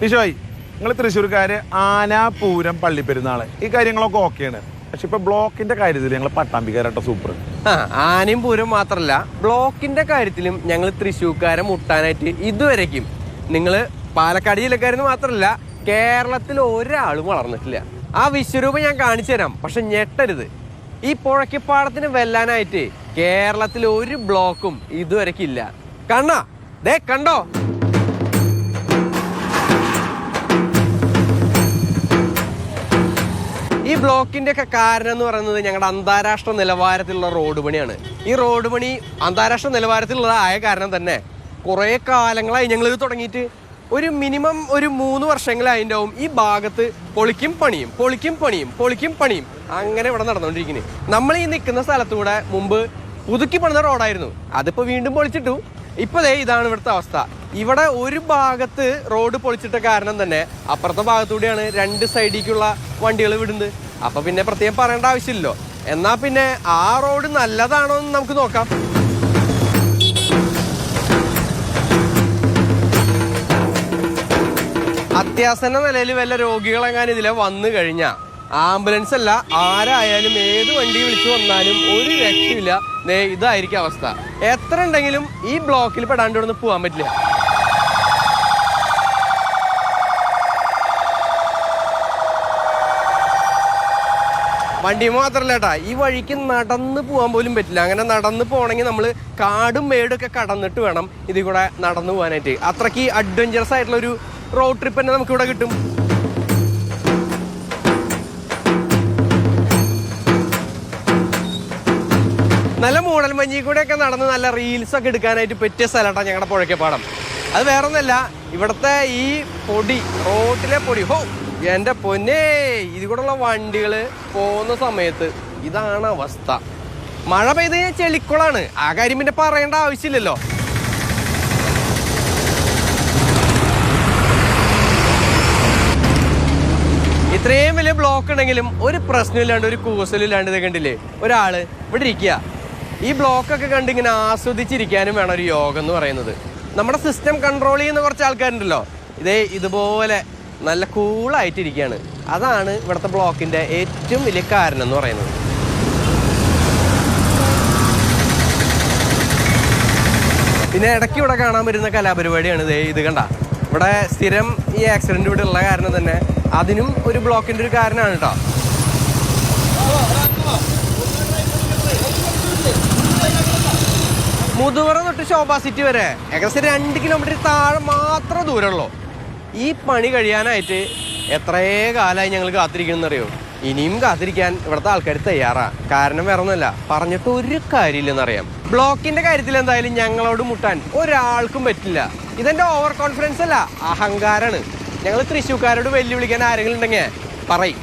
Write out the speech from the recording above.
വിഷോയ് നിങ്ങൾ തൃശ്ശൂർക്കാര് ആനാപൂരം പള്ളിപ്പെരുന്നാൾ. ഈ കാര്യങ്ങളൊക്കെ ഓക്കെയാണ്. പക്ഷെ ഇപ്പൊ ബ്ലോക്കിന്റെ കാര്യത്തിൽ ഞങ്ങൾ പട്ടാമ്പിക്കാരട്ടോ സൂപ്പർ ആനയും പൂരം മാത്രല്ല ബ്ലോക്കിന്റെ കാര്യത്തിലും ഞങ്ങൾ തൃശ്ശൂർക്കാരെ മുട്ടാനായിട്ട് ഇതുവരേക്കും നിങ്ങൾ പാലക്കാട് ജില്ലക്കാരെന്ന് മാത്രല്ല കേരളത്തിൽ ഒരാളും വളർന്നിട്ടില്ല. ആ വിശ്വരൂപം ഞാൻ കാണിച്ചു തരാം പക്ഷെ ഞെട്ടരുത്. ഈ പുഴക്കിപ്പാടത്തിന് വെല്ലാനായിട്ട് കേരളത്തിൽ ഒരു ബ്ലോക്കും ഇതുവരേക്കില്ല കണ്ണാ ദേ കണ്ടോ? ബ്ലോക്കിന്റെ ഒക്കെ കാരണം എന്ന് പറയുന്നത് ഞങ്ങളുടെ അന്താരാഷ്ട്ര നിലവാരത്തിലുള്ള റോഡ് പണിയാണ്. ഈ റോഡ് പണി അന്താരാഷ്ട്ര നിലവാരത്തിലുള്ളതായ കാരണം തന്നെ കുറേ കാലങ്ങളായി ഞങ്ങൾ ഇത് തുടങ്ങിയിട്ട്. ഒരു മിനിമം ഒരു മൂന്ന് വർഷങ്ങളായിണ്ടാവും ഈ ഭാഗത്ത് പൊളിക്കും പണിയും പൊളിക്കും പണിയും പൊളിക്കും പണിയും. അങ്ങനെ ഇവിടെ നടന്നുകൊണ്ടിരിക്കുന്നത് നമ്മൾ ഈ നിൽക്കുന്ന സ്ഥലത്തൂടെ മുമ്പ് പുതുക്കി പണിത റോഡായിരുന്നു. അതിപ്പോ വീണ്ടും പൊളിച്ചിട്ടു. ഇപ്പൊ ദേ ഇതാണ് ഇവിടുത്തെ അവസ്ഥ. ഇവിടെ ഒരു ഭാഗത്ത് റോഡ് പൊളിച്ചിട്ട കാരണം തന്നെ അപ്പുറത്തെ ഭാഗത്തൂടെയാണ് രണ്ട് സൈഡിലേക്കുള്ള വണ്ടികൾ വിടുന്നത്. അപ്പൊ പിന്നെ പ്രത്യേകം പറയേണ്ട ആവശ്യമില്ലല്ലോ. എന്നാ പിന്നെ ആ റോഡ് നല്ലതാണോ എന്ന് നമുക്ക് നോക്കാം. അത്യാസന്ന നിലയിൽ വല്ല രോഗികളെങ്ങാനും ഇതിലെ വന്നു കഴിഞ്ഞാൽ ആംബുലൻസ് അല്ല ആരായാലും ഏത് വണ്ടി വിളിച്ചു വന്നാലും ഒരു രക്ഷയില്ല. ഇതായിരിക്കും അവസ്ഥ. എത്ര ഉണ്ടെങ്കിലും ഈ ബ്ലോക്കിൽ പെടാണ്ട് ഇവിടെ നിന്ന് പോകാൻ പറ്റില്ല. വണ്ടി മാത്രല്ല കേട്ടാ ഈ വഴിക്ക് നടന്ന് പോകാൻ പോലും പറ്റില്ല. അങ്ങനെ നടന്ന് പോകണമെങ്കിൽ നമ്മൾ കാടും മേടൊക്കെ കടന്നിട്ട് വേണം ഇതിൽ കൂടെ നടന്നു പോകാനായിട്ട്. അത്രയ്ക്ക് അഡ്വഞ്ചറസ് ആയിട്ടുള്ള ഒരു റോഡ് ട്രിപ്പ് തന്നെ നമുക്ക് ഇവിടെ കിട്ടും. നല്ല മൂടൽ മഞ്ഞി കൂടെ ഒക്കെ നടന്ന് നല്ല റീൽസ് ഒക്കെ എടുക്കാനായിട്ട് പറ്റിയ സ്ഥലമാട്ടാ ഞങ്ങളുടെ പുഴയ്ക്കപ്പാടം. അത് വേറെ ഒന്നല്ല ഇവിടുത്തെ ഈ പൊടി റോട്ടിലെ പൊടി. ഹോ എന്റെ പൊന്നേ ഇത് കൂടെയുള്ള വണ്ടികൾ പോകുന്ന സമയത്ത് ഇതാണ് അവസ്ഥ. മഴ പെയ്ത് കഴിഞ്ഞാൽ ചെളിക്കുളാണ്. ആ കാര്യം പിന്നെ പറയേണ്ട ആവശ്യമില്ലല്ലോ. ഇത്രയും വലിയ ബ്ലോക്ക് ഉണ്ടെങ്കിലും ഒരു പ്രശ്നമില്ലാണ്ട് ഒരു കൂസലില്ലാണ്ട് ഇത് കണ്ടില്ലേ? ഒരാൾ ഇവിടെ ഇരിക്കുക ഈ ബ്ലോക്കൊക്കെ കണ്ട് ഇങ്ങനെ ആസ്വദിച്ചിരിക്കാനും വേണം ഒരു യോഗം എന്ന് പറയുന്നത്. നമ്മുടെ സിസ്റ്റം കൺട്രോൾ ചെയ്യുന്ന കുറച്ച് ആൾക്കാരുണ്ടല്ലോ. ഇതേ ഇതുപോലെ നല്ല കൂളായിട്ടിരിക്കുകയാണ്. അതാണ് ഇവിടുത്തെ ബ്ലോക്കിന്റെ ഏറ്റവും വലിയ കാരണം എന്ന് പറയുന്നത്. പിന്നെ ഇടയ്ക്ക് ഇവിടെ കാണാൻ വരുന്ന കലാപരിപാടിയാണ്. ഇത് ഇത് കണ്ട. ഇവിടെ സ്ഥിരം ഈ ആക്സിഡന്റ് ഇവിടെ ഉള്ള കാരണം തന്നെ അതിനും ഒരു ബ്ലോക്കിന്റെ ഒരു കാരണമാണ് കേട്ടോ. മുതുവറ തൊട്ട് ശോഭാ സിറ്റി വരെ. ഏകദേശം രണ്ട് കിലോമീറ്റർ താഴെ മാത്രമേ ദൂരമുള്ളൂ. ഈ പണി കഴിയാനായിട്ട് എത്രയേ കാലമായി ഞങ്ങൾ കാത്തിരിക്കണമെന്നറിയോ ഇനിയും കാത്തിരിക്കാൻ ഇവിടുത്തെ ആൾക്കാർ തയ്യാറാ. കാരണം വേറെ പറഞ്ഞിട്ട് ഒരു കാര്യമില്ലെന്നറിയാം. ബ്ലോക്കിന്റെ കാര്യത്തിൽ എന്തായാലും ഞങ്ങളോട് മുട്ടാൻ ഒരാൾക്കും പറ്റില്ല. ഇതെന്റെ ഓവർ കോൺഫിഡൻസ് അല്ല അഹങ്കാരാണ്. ഞങ്ങൾ തൃശ്ശൂക്കാരോട് വെല്ലുവിളിക്കാൻ ആരെങ്കിലും ഉണ്ടെങ്കിൽ പറയും.